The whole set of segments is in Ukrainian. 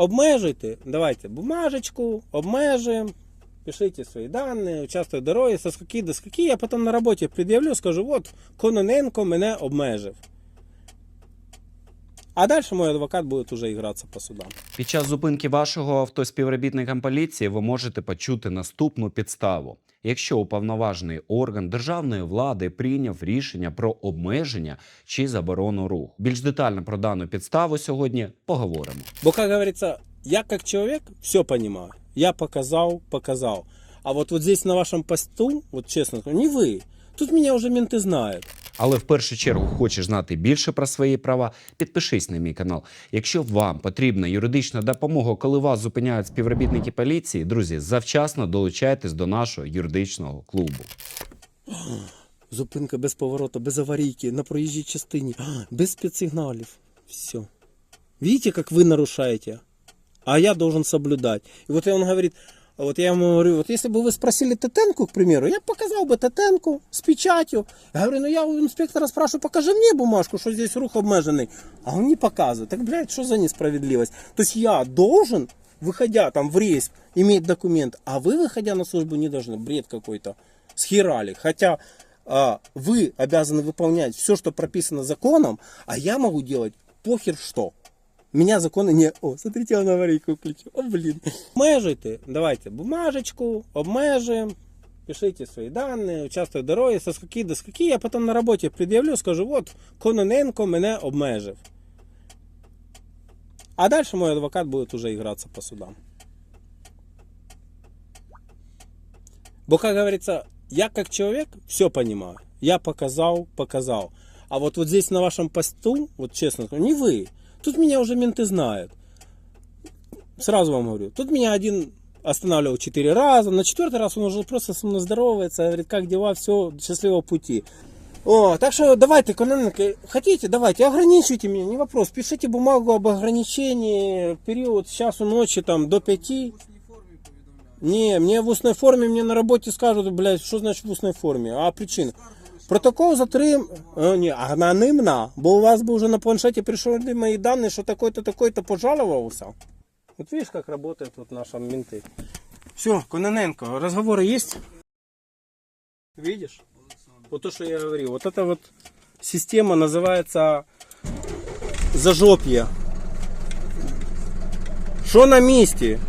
обмежуйте, давайте бумажечку, обмежуємо, пишите свої дані, участвуйте в дорозі, со скільки до скаки, я потім на роботі пред'явлю, скажу, от Кононенко мене обмежив. А далі мій адвокат буде вже гратися по судам. Під час зупинки вашого авто співробітникам поліції ви можете почути наступну підставу. Якщо уповноважений орган державної влади прийняв рішення про обмеження чи заборону руху. Більш детально про дану підставу сьогодні поговоримо. Бо, як говориться, я як чоловік все розумію. Я показав, показав. А вот, вот здесь на вашем посту, вот честно не вы. Тут меня уже менты знают. Але в першу чергу хочеш знати більше про свої права, підпишись на мій канал. Якщо вам потрібна юридична допомога, коли вас зупиняють співробітники поліції, друзі, завчасно долучайтесь до нашого юридичного клубу. Зупинка без повороту, без аварийки, на проезжей частине, а, без спецсигналов. Все. Видите, как вы нарушаете? А я должен соблюдать. И вот он говорит, а вот я ему говорю, вот если бы вы спросили Тетенку, к примеру, я показал бы Тетенку с печатью. Я говорю, ну я у инспектора спрашиваю, покажи мне бумажку, что здесь рух обмеженный. А он не показывает. Так, блядь, что за несправедливость? То есть я должен, выходя там в рейс, иметь документ, а вы, выходя на службу, не должны. Бред какой-то. Схерали. Хотя а, вы обязаны выполнять все, что прописано законом, а я могу делать похер что. Меня законы не... О, смотрите, он аварийку включил. О, блин. Обмежуйте. Давайте бумажечку, обмежуємо. Пишите свої дані, участвуйте в дорозі, со скаки до скаки, я потім на роботі пред'явлю, скажу, от Кононенко мене обмежив. А далі мій адвокат буде вже гратися по судам. Бо, как говорится, я как человек все понимаю. Я показал, показал. А вот, вот здесь на вашем посту, вот честно скажу, не вы. Тут меня уже менты знают. Сразу вам говорю. Тут меня один останавливал четыре раза. На четвертый раз он уже просто со мной здоровается. Говорит, как дела, все, счастливого пути. О, так что давайте, Кононенко, хотите, давайте, ограничивайте меня, не вопрос. Пишите бумагу об ограничении, период с часу ночи там до пяти. Не, мне в устной форме, мне на работе скажут, блядь, що значить в устной формі, а причина. Протокол затрим... Е, ні, анонимна, бо у вас бы уже на планшете пришли мои данные, что такой-то, такой-то пожаловался. Вот видишь, как работают вот наши менты. Все, Кононенко, разговоры есть? Видишь? Вот то, что я говорил. Вот эта вот система называется зажопье. Что на месте?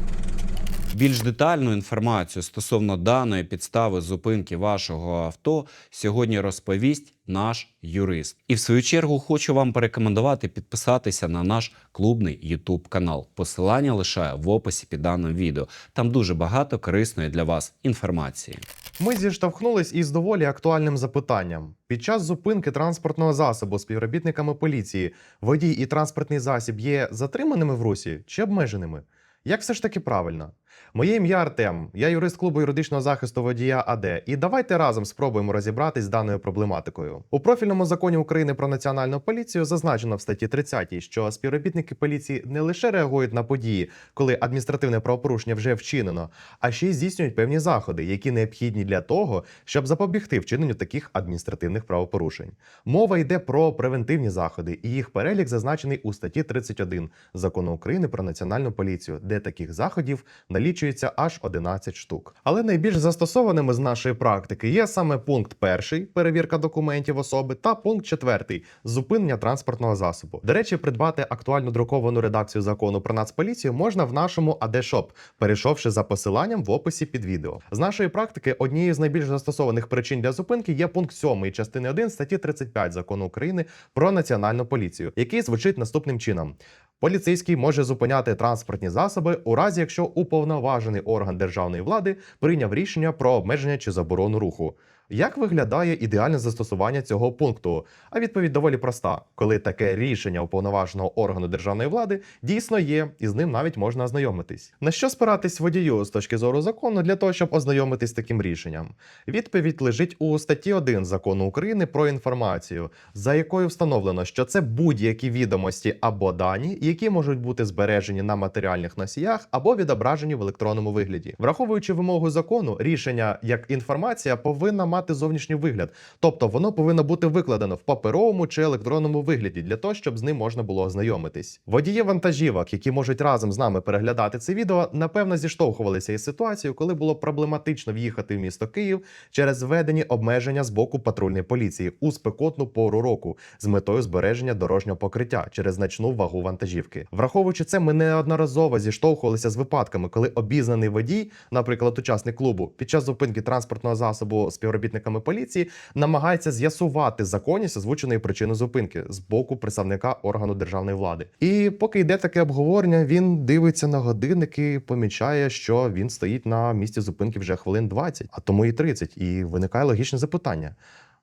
Більш детальну інформацію стосовно даної підстави зупинки вашого авто сьогодні розповість наш юрист. І в свою чергу хочу вам порекомендувати підписатися на наш клубний YouTube канал. Посилання лишаю в описі під даним відео. Там дуже багато корисної для вас інформації. Ми зіштовхнулись із доволі актуальним запитанням. Під час зупинки транспортного засобу співробітниками поліції водій і транспортний засіб є затриманими в русі чи обмеженими? Як все ж таки правильно? Моє ім'я Артем, я юрист клубу юридичного захисту водія АД. І давайте разом спробуємо розібратись з даною проблематикою. У профільному законі України про національну поліцію зазначено в статті 30, що співробітники поліції не лише реагують на події, коли адміністративне правопорушення вже вчинено, а ще й здійснюють певні заходи, які необхідні для того, щоб запобігти вчиненню таких адміністративних правопорушень. Мова йде про превентивні заходи, і їх перелік зазначений у статті 31 закону України про національну поліцію, де таких заходів налічується аж 11 штук. Але найбільш застосованими з нашої практики є саме пункт перший перевірка документів особи та пункт четвертий зупинення транспортного засобу. До речі, придбати актуальну друковану редакцію закону про нацполіцію можна в нашому AD-Shop, перейшовши за посиланням в описі під відео. З нашої практики однією з найбільш застосованих причин для зупинки є пункт 7 частини 1 статті 35 закону України про національну поліцію, який звучить наступним чином. Поліцейський може зупиняти транспортні засоби у разі, якщо уповноважений орган державної влади прийняв рішення про обмеження чи заборону руху. Як виглядає ідеальне застосування цього пункту? А відповідь доволі проста: коли таке рішення уповноваженого органу державної влади дійсно є, і з ним навіть можна ознайомитись. На що спиратись водію з точки зору закону для того, щоб ознайомитись з таким рішенням? Відповідь лежить у статті 1 закону України про інформацію, за якою встановлено, що це будь-які відомості або дані, які можуть бути збережені на матеріальних носіях або відображені в електронному вигляді. Враховуючи вимогу закону, рішення як інформація повинна мати мати зовнішній вигляд. Тобто воно повинно бути викладено в паперовому чи електронному вигляді для того, щоб з ним можна було ознайомитись. Водії вантажівок, які можуть разом з нами переглядати це відео, напевно зіштовхувалися із ситуацією, коли було проблематично в'їхати в місто Київ через введені обмеження з боку патрульної поліції у спекотну пору року з метою збереження дорожнього покриття через значну вагу вантажівки. Враховуючи це, ми неодноразово зіштовхувалися з випадками, коли обізнаний водій, наприклад, учасник клубу, під час зупинки транспортного засобу співробітниками поліції намагається з'ясувати законність озвученої причини зупинки з боку представника органу державної влади. І поки йде таке обговорення, він дивиться на годинник і помічає, що він стоїть на місці зупинки вже хвилин 20, а тому і 30. І виникає логічне запитання.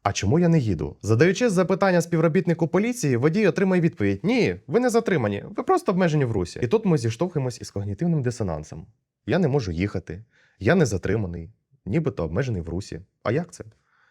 А чому я не їду? Задаючи запитання співробітнику поліції, водій отримає відповідь: Ні, ви не затримані, ви просто обмежені в русі. І тут ми зіштовхуємось із когнітивним дисонансом. Я не можу їхати, я не затриманий, нібито обмежений в русі. А як це?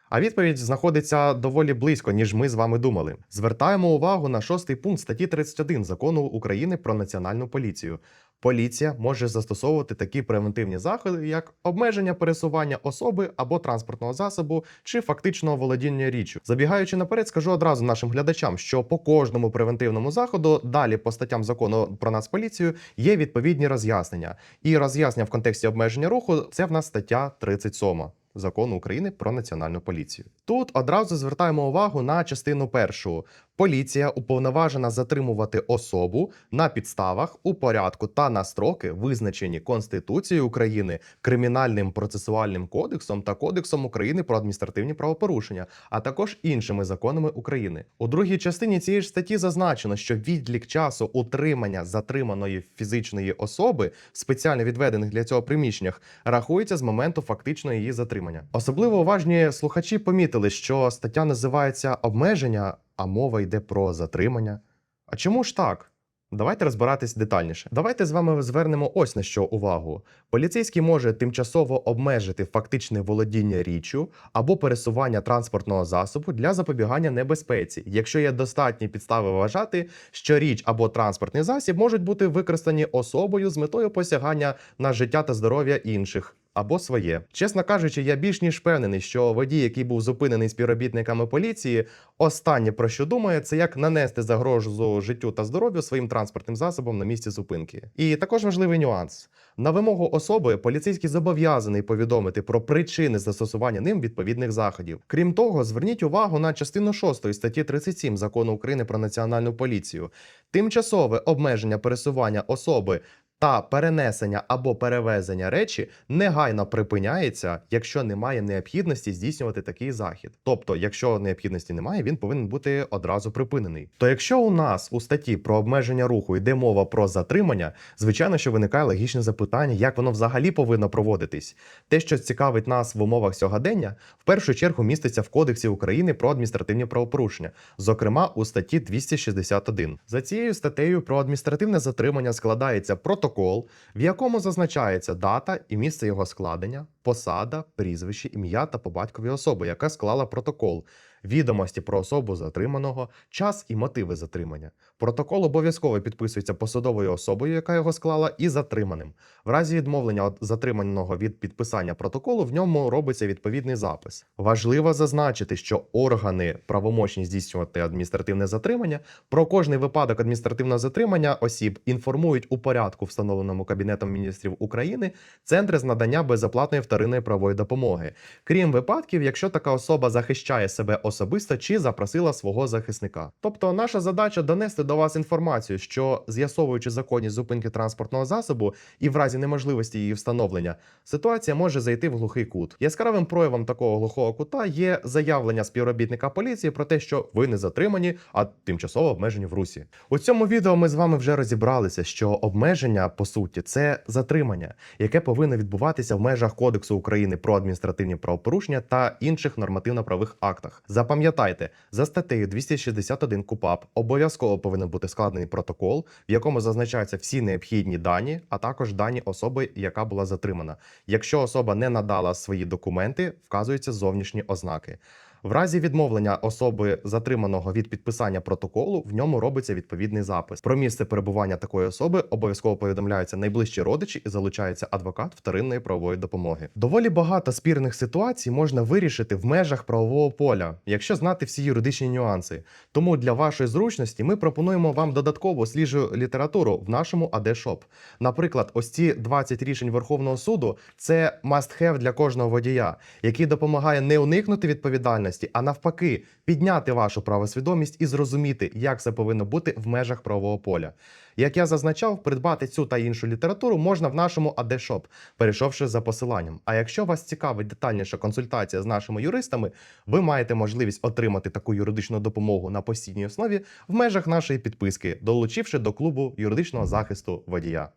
А відповідь знаходиться доволі близько, ніж ми з вами думали. Звертаємо увагу на шостий пункт статті 31 закону України про національну поліцію. Поліція може застосовувати такі превентивні заходи, як обмеження пересування особи або транспортного засобу чи фактичного володіння річчю. Забігаючи наперед, скажу одразу нашим глядачам, що по кожному превентивному заходу далі по статтям закону про нацполіцію є відповідні роз'яснення. І роз'яснення в контексті обмеження руху це в нас стаття 37. Закону України про національну поліцію. Тут одразу звертаємо увагу на частину першу. Поліція уповноважена затримувати особу на підставах у порядку та на строки, визначені Конституцією України, Кримінальним процесуальним кодексом та Кодексом України про адміністративні правопорушення, а також іншими законами України. У другій частині цієї ж статті зазначено, що відлік часу утримання затриманої фізичної особи спеціально відведених для цього приміщеннях рахується з моменту фактичного її затримання. Особливо уважні слухачі помітили, що стаття називається обмеження, а мова йде про затримання. А чому ж так? Давайте розбиратись детальніше. Давайте з вами звернемо ось на що увагу. Поліцейський може тимчасово обмежити фактичне володіння річчю або пересування транспортного засобу для запобігання небезпеці, якщо є достатні підстави вважати, що річ або транспортний засіб можуть бути використані особою з метою посягання на життя та здоров'я інших. Або своє, чесно кажучи, я більш ніж впевнений, що водій, який був зупинений співробітниками поліції, останнє про що думає, це як нанести загрозу життю та здоров'ю своїм транспортним засобом на місці зупинки. І також важливий нюанс: на вимогу особи поліцейський зобов'язаний повідомити про причини застосування ним відповідних заходів. Крім того, зверніть увагу на частину 6 статті 37 закону України про національну поліцію. Тимчасове обмеження пересування особи та перенесення або перевезення речі негайно припиняється, якщо немає необхідності здійснювати такий захід. Тобто, якщо необхідності немає, він повинен бути одразу припинений. То якщо у нас у статті про обмеження руху йде мова про затримання, звичайно, що виникає логічне запитання, як воно взагалі повинно проводитись. Те, що цікавить нас в умовах сьогодення, в першу чергу міститься в Кодексі України про адміністративні правопорушення, зокрема у статті 261. За цією статтею про адміністративне затримання складається протокол, в якому зазначається дата і місце його складення, посада, прізвище, ім'я та по батькові особи, яка склала протокол. Відомості про особу затриманого, час і мотиви затримання. Протокол обов'язково підписується посадовою особою, яка його склала, і затриманим. В разі відмовлення затриманого від підписання протоколу в ньому робиться відповідний запис. Важливо зазначити, що органи правомочні здійснювати адміністративне затримання про кожний випадок адміністративного затримання осіб інформують у порядку, встановленому Кабінетом міністрів України, центри з надання безоплатної вторинної правової допомоги, крім випадків, якщо така особа захищає себе особисто чи запросила свого захисника. Тобто, наша задача донести до вас інформацію, що з'ясовуючи законність зупинки транспортного засобу і в разі неможливості її встановлення, ситуація може зайти в глухий кут. Яскравим проявом такого глухого кута є заявлення співробітника поліції про те, що ви не затримані, а тимчасово обмежені в русі. У цьому відео ми з вами вже розібралися, що обмеження по суті це затримання, яке повинно відбуватися в межах Кодексу України про адміністративні правопорушення та інших нормативно-правових актах. Запам'ятайте, за статтею 261 КУПАП обов'язково повинен бути складений протокол, в якому зазначаються всі необхідні дані, а також дані особи, яка була затримана. Якщо особа не надала свої документи, вказуються зовнішні ознаки. В разі відмовлення особи затриманого від підписання протоколу, в ньому робиться відповідний запис. Про місце перебування такої особи обов'язково повідомляються найближчі родичі і залучається адвокат вторинної правової допомоги. Доволі багато спірних ситуацій можна вирішити в межах правового поля, якщо знати всі юридичні нюанси. Тому для вашої зручності ми пропонуємо вам додаткову свіжу літературу в нашому АД-шоп. Наприклад, ось ці 20 рішень Верховного суду це must-have для кожного водія, який допомагає не уникнути відповідальності, а навпаки, підняти вашу правосвідомість і зрозуміти, як це повинно бути в межах правового поля. Як я зазначав, придбати цю та іншу літературу можна в нашому АД-шоп, перейшовши за посиланням. А якщо вас цікавить детальніша консультація з нашими юристами, ви маєте можливість отримати таку юридичну допомогу на постійній основі в межах нашої підписки, долучивши до клубу юридичного захисту водія.